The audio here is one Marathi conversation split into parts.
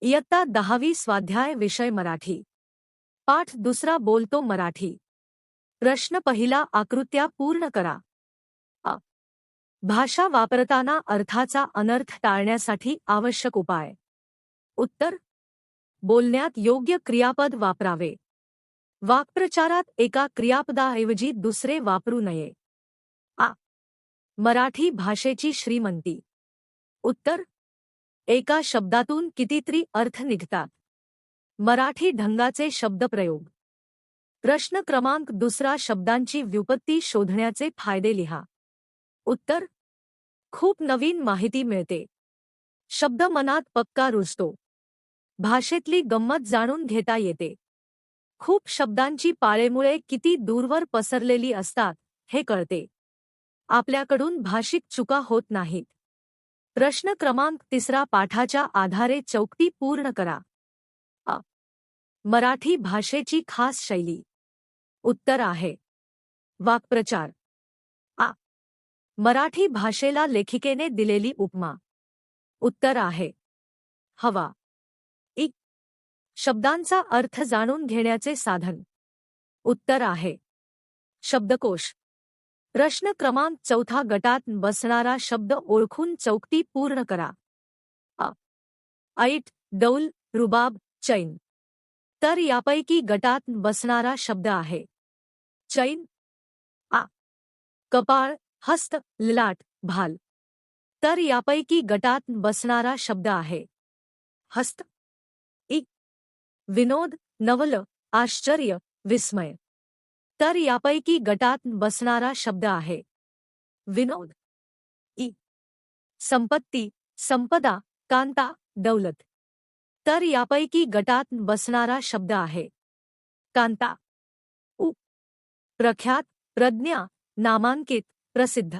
इयत्ता दहावी स्वाध्याय विषय मराठी. पाठ दुसरा बोलतो मराठी. प्रश्न पहिला आकृत्या पूर्ण करा. अ. भाषा वापरताना अर्थाचा अनर्थ टाळण्यासाठी आवश्यक उपाय. उत्तर. बोलण्यात योग्य क्रियापद वापरावे. वाक्प्रचारात एका क्रियापदाऐवजी दुसरे वापरू नये. आ मराठी भाषेची श्रीमंती. उत्तर. एका शब्दातून कितीतरी अर्थ निघतात. मराठी ढंगाचे शब्दप्रयोग. प्रश्न क्रमांक दुसरा शब्दांची व्युपत्ती शोधण्याचे फायदे लिहा. उत्तर खूप नवीन माहिती मिळते. शब्द मनात पक्का रुजतो. भाषेतली गंमत जाणून घेता येते. खूप शब्दांची पाळेमुळे किती दूरवर पसरलेली असतात हे कळते. आपल्याकडून भाषिक चुका होत नाहीत. प्रश्न क्रमांक तिसरा पाठाच्या आधारे चौकटी पूर्ण करा. अ. मराठी भाषेची खास शैली. उत्तर आहे. वाक्प्रचार. आ मराठी भाषेला लेखिकेने दिलेली उपमा. उत्तर आहे. हवा. इ. शब्दांचा अर्थ जाणून घेण्याचे साधन. उत्तर आहे. शब्दकोश. प्रश्न क्रमांक चौथा गटात बसणारा शब्द ओळखून चौकटी पूर्ण करा. अ. ऐट डौल रुबाब, चैन. तर यापैकी गटात बसणारा शब्द आहे. चैन. आ कपाळ, हस्त, लाट, भाल. तर यापैकी गटात बसणारा शब्द आहे. हस्त. इ. विनोद, नवल, आश्चर्य, विस्मय. तर यापैकी गटात बसणारा शब्द आहे. विनोद. इ. संपत्ती. संपदा. कांता. दौलत. तर यापैकी गटात बसणारा शब्द आहे. कांता. उ. प्रख्यात, प्रज्ञा, नामांकित, प्रसिद्ध.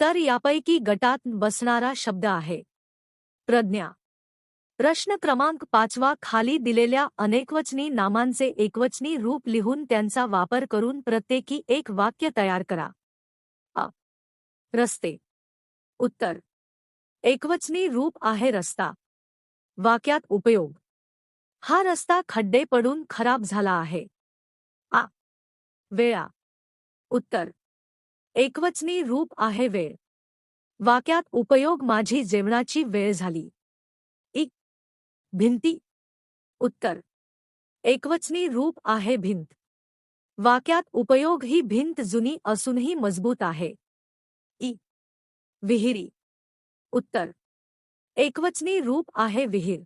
तर यापैकी गटात बसणारा शब्द आहे. प्रज्ञा. प्रश्न क्रमांक पाचवा खाली दिलेल्या अनेकवचनी नामांचे एकवचनी रूप लिहून त्यांचा वापर करून प्रत्येकी एक वाक्य तयार करा. अ. रस्ते. उत्तर. एकवचनी रूप आहे रस्ता. वाक्यात उपयोग. हा रस्ता खड्डे पडून खराब झाला आहे. आ वेळा. उत्तर. एकवचनी रूप आहे वेळ. वाक्यात उपयोग माझी जेवणाची वेळ झाली. भिंती? उत्तर, एकवचनी रूप आहे भिंत. वाक्यात उपयोग ही भिंत जुनी असूनही मज़बूत आहे. ई, विहिरी. उत्तर, एकवचनी रूप आहे विहीर.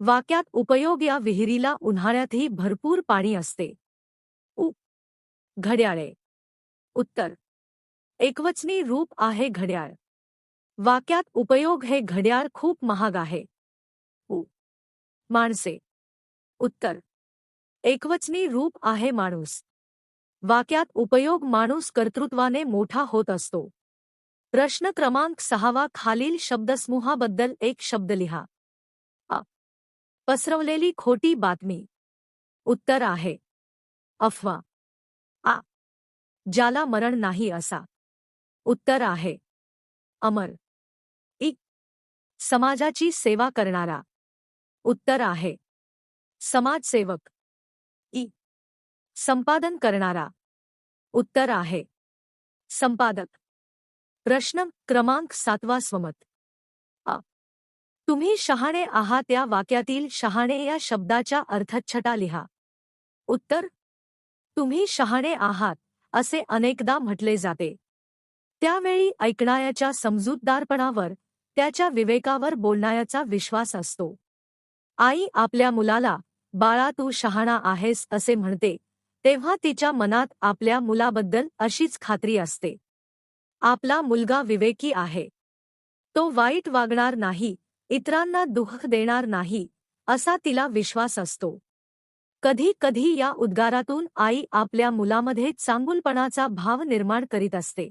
वाक्यात उपयोग या विहिरीला उन्हाळ्यातही भरपूर पाणी असते. उ, घड्याळे. उत्तर, एकवचनी रूप आहे घड्याळ. वाक्यात उपयोग हे घड्याळ खूप महाग आहे. माणसे. उत्तर. एकवचनी रूप आहे माणूस. वाक्यात उपयोग माणूस कर्तृत्वाने मोठा होत असतो. प्रश्न क्रमांक सहावा खालील शब्दसमूहाबद्दल एक शब्द लिहा. अ. पसरवलेली खोटी बातमी. उत्तर आहे. अफवा. आ. ज्याला मरण नाही असा. उत्तर आहे. अमर. इ. समाजाची सेवा करणारा. उत्तर आहे. समाजसेवक. ई. संपादन करणारा. उत्तर आहे. संपादक. प्रश्न क्रमांक सातवा स्वमत. अ. तुम्ही शहाणे आहात या वाक्यातील शहाणे या शब्दाच्या अर्थच्छटा लिहा. उत्तर. तुम्ही शहाणे आहात असे अनेकदा म्हटले जाते. त्यावेळी ऐकणाऱ्याच्या समजूतदारपणावर त्याच्या विवेकावर बोलणाऱ्याचा विश्वास असतो. आई आपल्या मुलाला बाळा तू शहाणा आहेस असे म्हणते तेव्हा तिच्या मनात आपल्या मुलाबद्दल अशीच खात्री असते. आपला मुलगा विवेकी आहे. तो वाईट वागणार नाही इतरांना दुःख देणार नाही असा तिला विश्वास असतो. कधी कधी या उद्गारातून आई आपल्या मुलामध्ये चांगुलपणाचा भाव निर्माण करीत असते.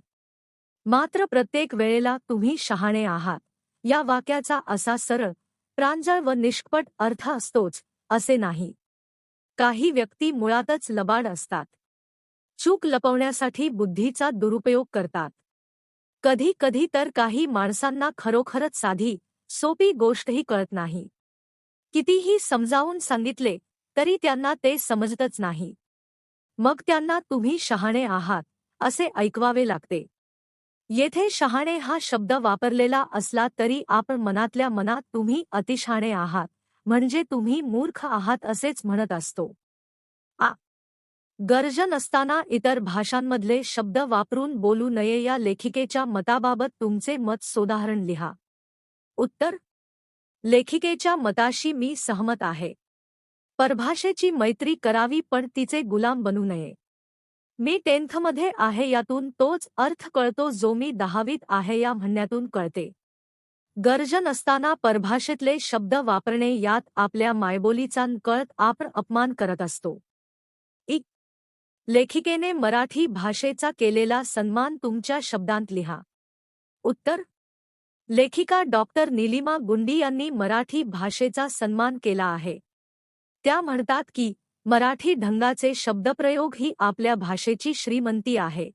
मात्र प्रत्येक वेळेला तुम्ही शहाणे आहात या वाक्याचा असा सरळ प्रांजळ व निष्कपट अर्थ असतोच असे नाही. काही व्यक्ती मुळातच लबाड असतात. चूक लपवण्यासाठी बुद्धीचा दुरुपयोग करतात. कधी कधी तर काही माणसांना खरोखरच साधी सोपी गोष्टही कळत नाही. कितीही समजावून सांगितले तरी त्यांना ते समजतच नाही. मग त्यांना तुम्ही शहाणे आहात असे ऐकवावे लागते. येथे शहाणे हा शब्द वापरलेला असला तरी आपण मनातल्या मनात तुम्ही अतिशहाणे आहात म्हणजे तुम्ही मूर्ख आहात असेच म्हणत असतो. आ. गरज नसताना इतर भाषांमधले शब्द वापरून बोलू नये या लेखिकेच्या मताबाबत तुमचे मत सोदाहरण लिहा. उत्तर. लेखिकेच्या मताशी मी सहमत आहे. परभाषेची मैत्री करावी पण तिचे गुलाम बनू नये. मी टेन्थमध्ये आहे यातून तोच अर्थ कळतो जो मी दहावीत आहे या म्हणण्यातून कळते. गरज नसताना परभाषेतले शब्द वापरणे यात आपल्या मायबोलीचा कळत आपण अपमान करत असतो. इक लेखिकेने मराठी भाषेचा केलेला सन्मान तुमच्या शब्दांत लिहा. उत्तर. लेखिका डॉक्टर निलिमा गुंडी यांनी मराठी भाषेचा सन्मान केला आहे. त्या म्हणतात की मराठी ढंगाचे शब्दप्रयोग ही आपल्या भाषेची श्रीमंती आहे.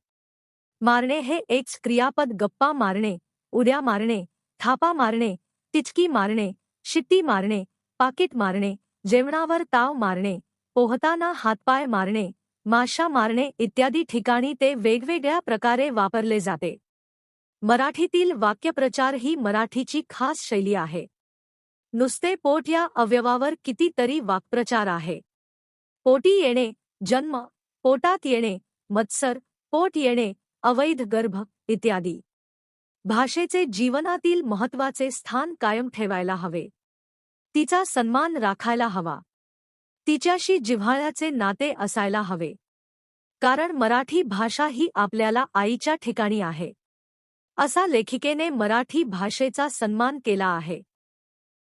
मारणे हे एक क्रियापद, गप्पा मारणे, उड्या मारणे, थापा मारणे, तिचकी मारणे, शिट्टी मारणे, पाकिट मारणे, जेवणावर ताव मारणे, पोहताना हातपाय मारणे, माशा मारणे इत्यादी ठिकाणी ते वेगवेगळ्या प्रकारे वापरले जाते. मराठीतील वाक्यप्रचार ही मराठीची खास शैली आहे. नुसते पोट या अवयवावर कितीतरी वाक्प्रचार आहे. पोटी येणे जन्म पोटात येणे मत्सर पोट येणे अवैध गर्भ इत्यादी. भाषेचे जीवनातील महत्त्वाचे स्थान कायम ठेवायला हवे. तिचा सन्मान राखायला हवा. तिच्याशी जिव्हाळ्याचे नाते असायला हवे. कारण मराठी भाषा ही आपल्याला आईच्या ठिकाणी आहे. असा लेखिकेने मराठी भाषेचा सन्मान केला आहे.